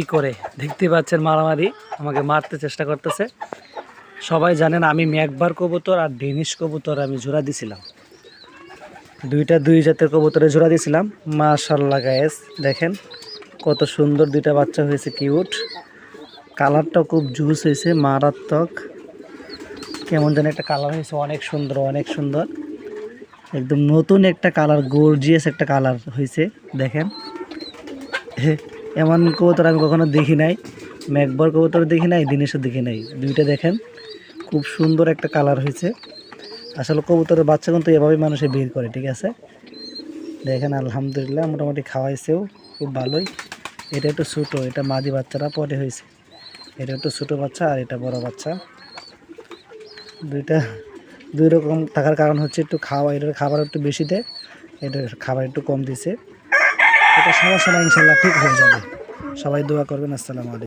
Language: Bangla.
কি করে? দেখতে পাচ্ছেন মারামারি, আমাকে মারতে চেষ্টা করতেছে। সবাই জানেন আমি ম্যাকবার কবুতর আর ডেনিশ কবুতর আমি জোড়া দিছিলাম। দুইটা দুই জাতের কবুতরে জোড়া দিছিলাম। মাশাল্লাহ গায়েস দেখেন কত সুন্দর দুইটা বাচ্চা হয়েছে কিউট কালারটাও খুব জুস হয়েছে, মারাত্মক। কেমন যেন একটা কালার হয়েছে, অনেক সুন্দর অনেক সুন্দর। একদম নতুন একটা কালার গর্জিয়াস একটা কালার হয়েছে, দেখেন। এমন কবুতর আমি কখনো দেখি নাই ম্যাকবর কবুতর দেখি নাই, দিনেশও দেখি নাই। দুইটা দেখেন, খুব সুন্দর একটা কালার হয়েছে। আসলে কবুতরের বাচ্চা কিন্তু এভাবেই মানুষে বের করে, ঠিক আছে? দেখেন, আলহামদুলিল্লাহ, মোটামুটি খাওয়াইছেও, খুব ভালোই। এটা একটু ছোটো, এটা মাঝি বাচ্চারা পরে হয়েছে। এটা একটু ছোটো বাচ্চা আর এটা বড় বাচ্চা। দুইটা, দুই রকম থাকার কারণ হচ্ছে একটু খাওয়া, এটার খাবার একটু বেশি দেয়, এটার খাবার একটু কম দিছে। সমস্যা নাই ইনশাল্লাহ ঠিক হয়ে যাবে। সবাই দোয়া করবেন আসসালামু আলাইকুম।